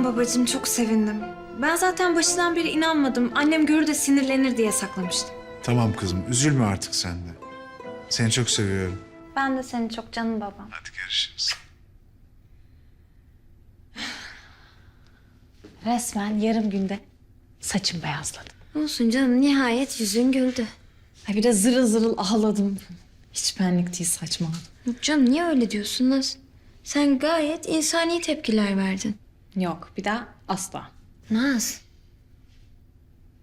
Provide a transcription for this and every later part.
Tamam babacığım çok sevindim. Ben zaten başından beri inanmadım. Annem görür de sinirlenir diye saklamıştım. Tamam kızım üzülme artık sen de. Seni çok seviyorum. Ben de seni çok canım babam. Hadi görüşürüz. Resmen yarım günde saçım beyazladı. Olsun canım nihayet yüzün güldü. Ay bir de zırıl zırıl ağladım. Hiç benlik değil saçmaladım. Yok canım niye öyle diyorsun Naz? Sen gayet insani tepkiler verdin. Yok bir daha asla. Naz.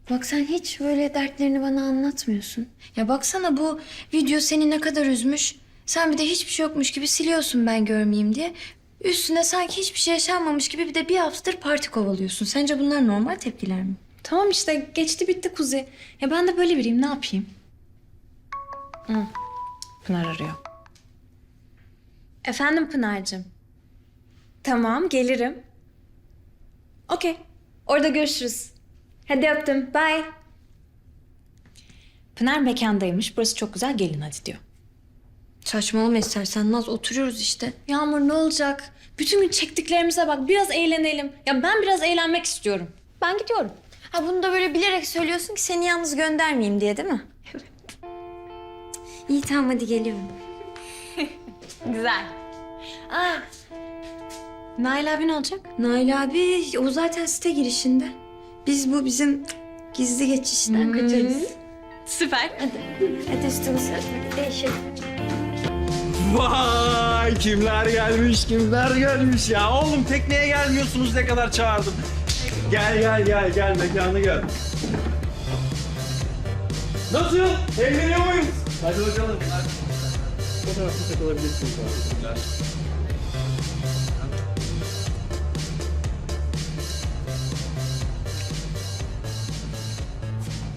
Bak sen hiç böyle dertlerini bana anlatmıyorsun. Ya baksana bu video seni ne kadar üzmüş. Sen bir de hiçbir şey yokmuş gibi siliyorsun ben görmeyeyim diye. Üstüne sanki hiçbir şey yaşanmamış gibi bir de bir haftadır parti kovalıyorsun. Sence bunlar normal tepkiler mi? Tamam işte geçti bitti Kuzi. Ya ben de böyle biriyim ne yapayım? Hı. Pınar arıyor. Efendim Pınar'cığım. Tamam gelirim. Okey. Orada görüşürüz. Hadi öptüm. Bye. Pınar mekandaymış. Burası çok güzel gelin hadi diyor. Saçmalama istersen Naz oturuyoruz işte. Yağmur ne olacak? Bütün gün çektiklerimize bak. Biraz eğlenelim. Ya ben biraz eğlenmek istiyorum. Ben gidiyorum. Ha bunu da böyle bilerek söylüyorsun ki seni yalnız göndermeyeyim diye değil mi? Evet. İyi tamam hadi geliyorum. Güzel. Aa, Nail abi ne olacak? Nail abi o zaten site girişinde. Biz bu bizim gizli geçişten kaçarız. Süper. Hadi üstümüzü değişelim. Vay kimler gelmiş kimler gelmiş ya. Oğlum tekneye gelmiyorsunuz ne kadar çağırdım. Gel gel gel gel mekanı gel. Nasıl? Eğleniyor muyuz? Hadi bakalım. Hadi. Fotoğrafı takılabilirsiniz abi.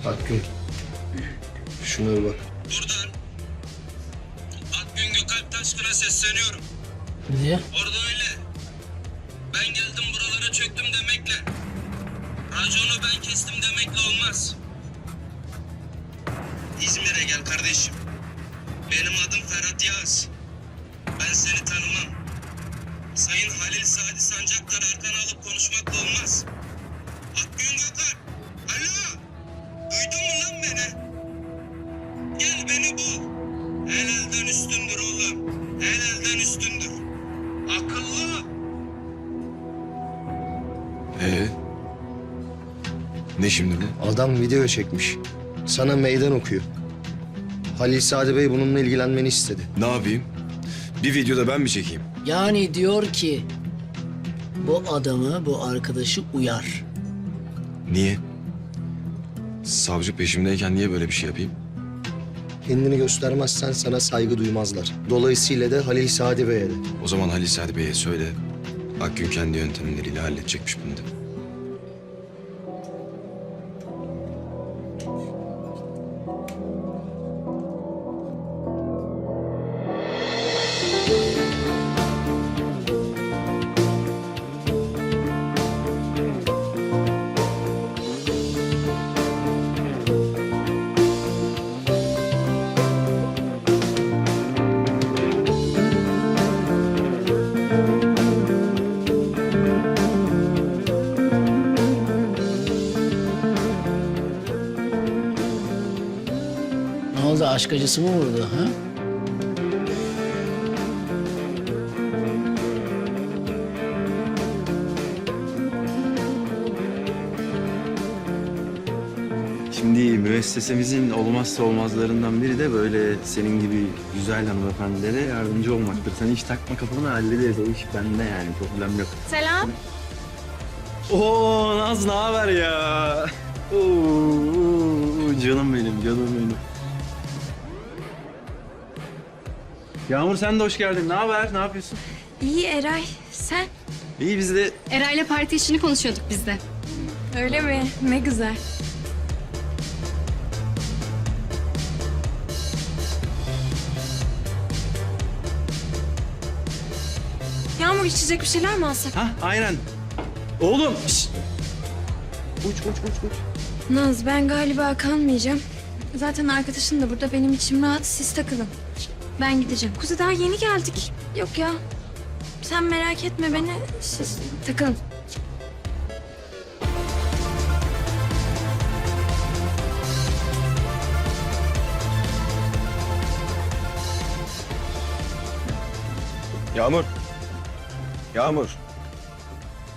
Hakkı. Şuna bir bak. Buradan Akgün Gökalp Taşkın'a sesleniyorum. Niye? Orada öyle. Ben geldim buralara çöktüm demekle. Raconu ben kestim demekle olmaz. İzmir'e gel kardeşim. Benim adım Ferhat Yağız. Ben seni tanımam. Sayın Halil Sadi Sancaktar arkana alıp konuşmakla olmaz. Akgün Gökalp. Duydun mu lan beni? Gel beni bul. El elden üstündür oğlum. El elden üstündür. Akıllı. Ee? Ne şimdi bu? Adam video çekmiş. Sana meydan okuyor. Halil Sadi Bey bununla ilgilenmeni istedi. Ne yapayım? Bir videoda ben mi çekeyim? Yani diyor ki bu adamı, bu arkadaşı uyar. Niye? Savcı peşimdeyken niye böyle bir şey yapayım? Kendini göstermezsen sana saygı duymazlar. Dolayısıyla da Halil Sadi Bey'e de. O zaman Halil Sadi Bey'e söyle. Akgün kendi yöntemleriyle halledecekmiş bunu de. Aşk acısı mı vurdu ha? Şimdi müessesemizin olmazsa olmazlarından biri de böyle senin gibi güzel hanımefendilere yardımcı olmaktır. Sen hiç takma kafanı hallederiz. O iş bende yani problem yok. Selam. Oo Naz ne haber ya? Oo, oo, canım benim, canım benim. Yağmur sen de hoş geldin. Ne haber? Ne yapıyorsun? İyi Eray sen? İyi biz de Eray'la parti işini konuşuyorduk biz de. Öyle mi? Ne güzel. Yağmur içecek bir şeyler mi alsak? Ha aynen. Oğlum. şşt! Uç uç uç uç. Naz ben galiba kalmayacağım. Zaten arkadaşın da burada benim içim rahat siz takılın. Ben gideceğim. Kuzi daha yeni geldik. Yok ya. Sen merak etme beni. Siz takılın. Yağmur. Yağmur.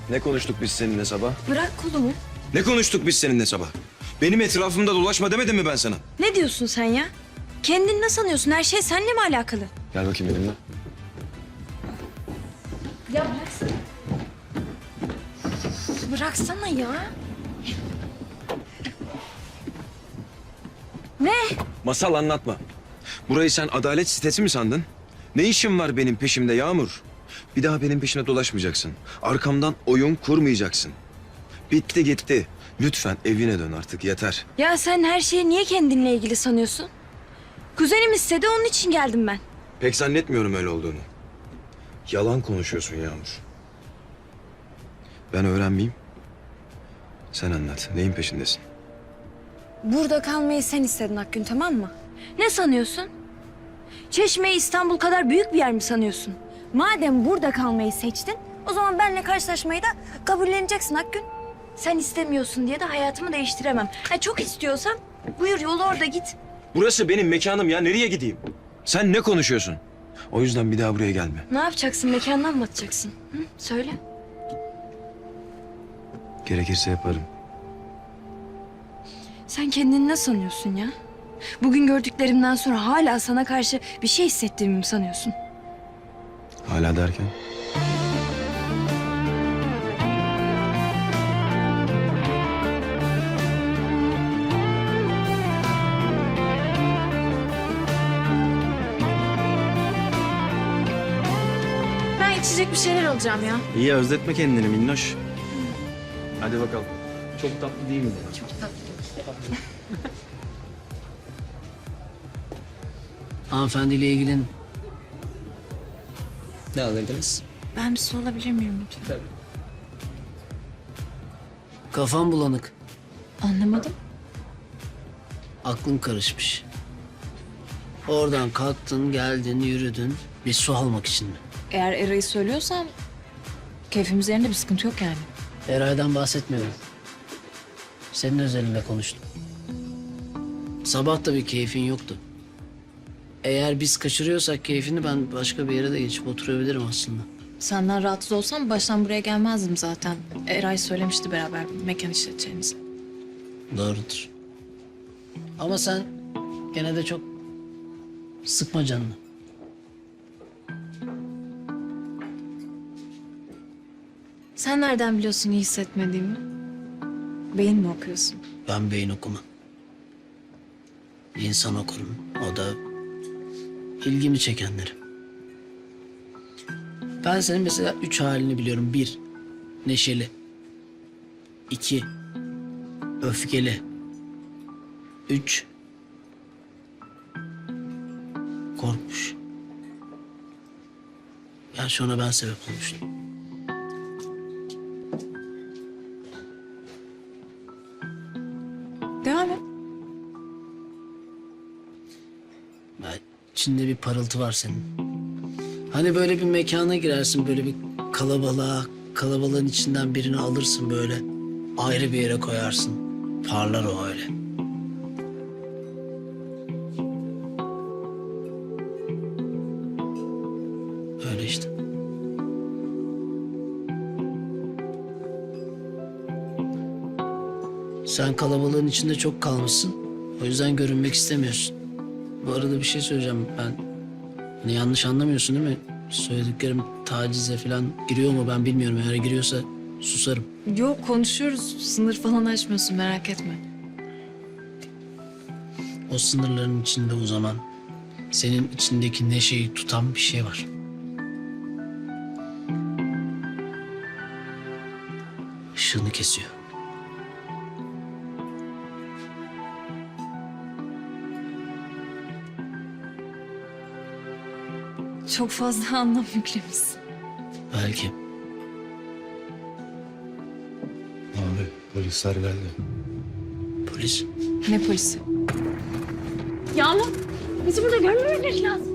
Ne konuştuk biz seninle sabah? Bırak kolumu. Ne konuştuk biz seninle sabah? Benim etrafımda dolaşma demedim mi ben sana? Ne diyorsun sen ya? Kendini ne sanıyorsun? Her şey seninle mi alakalı? Gel bakayım benimle. Ya bıraksana. Bıraksana ya. Ne? Masal anlatma. Burayı sen adalet sitesi mi sandın? Ne işin var benim peşimde Yağmur? Bir daha benim peşime dolaşmayacaksın. Arkamdan oyun kurmayacaksın. Bitti gitti. Lütfen evine dön artık yeter. Ya sen her şeyi niye kendinle ilgili sanıyorsun? Kuzenim istedi onun için geldim ben. Pek zannetmiyorum öyle olduğunu. Yalan konuşuyorsun Yağmur. Ben öğrenmeyeyim. Sen anlat. Neyin peşindesin? Burada kalmayı sen istedin Akgün tamam mı? Ne sanıyorsun? Çeşme'yi İstanbul kadar büyük bir yer mi sanıyorsun? Madem burada kalmayı seçtin, o zaman benimle karşılaşmayı da kabulleneceksin Akgün. Sen istemiyorsun diye de hayatımı değiştiremem. Ha, çok istiyorsan buyur yol orada git. Burası benim mekanım ya. Nereye gideyim? Sen ne konuşuyorsun? O yüzden bir daha buraya gelme. Ne yapacaksın? Mekandan mı atacaksın? Hı? Söyle. Gerekirse yaparım. Sen kendini ne sanıyorsun ya? Bugün gördüklerimden sonra hala sana karşı bir şey hissettiğimi mi sanıyorsun? Hala derken? İçecek bir şeyler alacağım ya. İyi özletme kendini minnoş. Hadi bakalım. Çok tatlı değil mi? Hanımefendiyle ilgili ne alırdınız? Ben bir su alabilir miyim lütfen? Kafam bulanık. Anlamadım. Aklın karışmış. Oradan kalktın, geldin, yürüdün. Bir su almak için mi? Eğer Eray'ı söylüyorsan keyfimiz yerinde bir sıkıntı yok yani. Eray'dan bahsetmiyorum. Senin özelinde konuştum. Sabah da bir keyfin yoktu. Eğer biz kaçırıyorsak keyfini ben başka bir yere de geçip oturabilirim aslında. Senden rahatsız olsam baştan buraya gelmezdim zaten. Eray söylemişti beraber mekan işleteceğimizi. Doğrudur. Ama sen gene de çok sıkma canını. Sen nereden biliyorsun iyi hissetmediğimi? Beyin mi okuyorsun? Ben beyin okumam. İnsan okurum. O da ilgimi çekenleri. Ben senin mesela üç halini biliyorum. Bir, neşeli. İki, öfkeli. Üç, korkmuş. Gerçi ona ben sebep olmuştum. İçinde bir parıltı var senin. Hani böyle bir mekana girersin böyle bir kalabalığa, kalabalığın içinden birini alırsın böyle. Ayrı bir yere koyarsın. Parlar o öyle. Öyle işte. Sen kalabalığın içinde çok kalmışsın. O yüzden görünmek istemiyorsun. Bu arada bir şey söyleyeceğim ben. Hani yanlış anlamıyorsun değil mi? Söylediklerim tacize falan giriyor mu ben bilmiyorum. Eğer giriyorsa susarım. Yok konuşuyoruz. Sınır falan aşmıyorsun merak etme. O sınırların içinde o zaman senin içindeki neşeyi tutan bir şey var. Işığını kesiyor. Çok fazla anlam yüklemişsin. Belki. Abi polisler geldi. Polis. Ne polisi? Yağmur. Bizi burada görmemeleri lazım.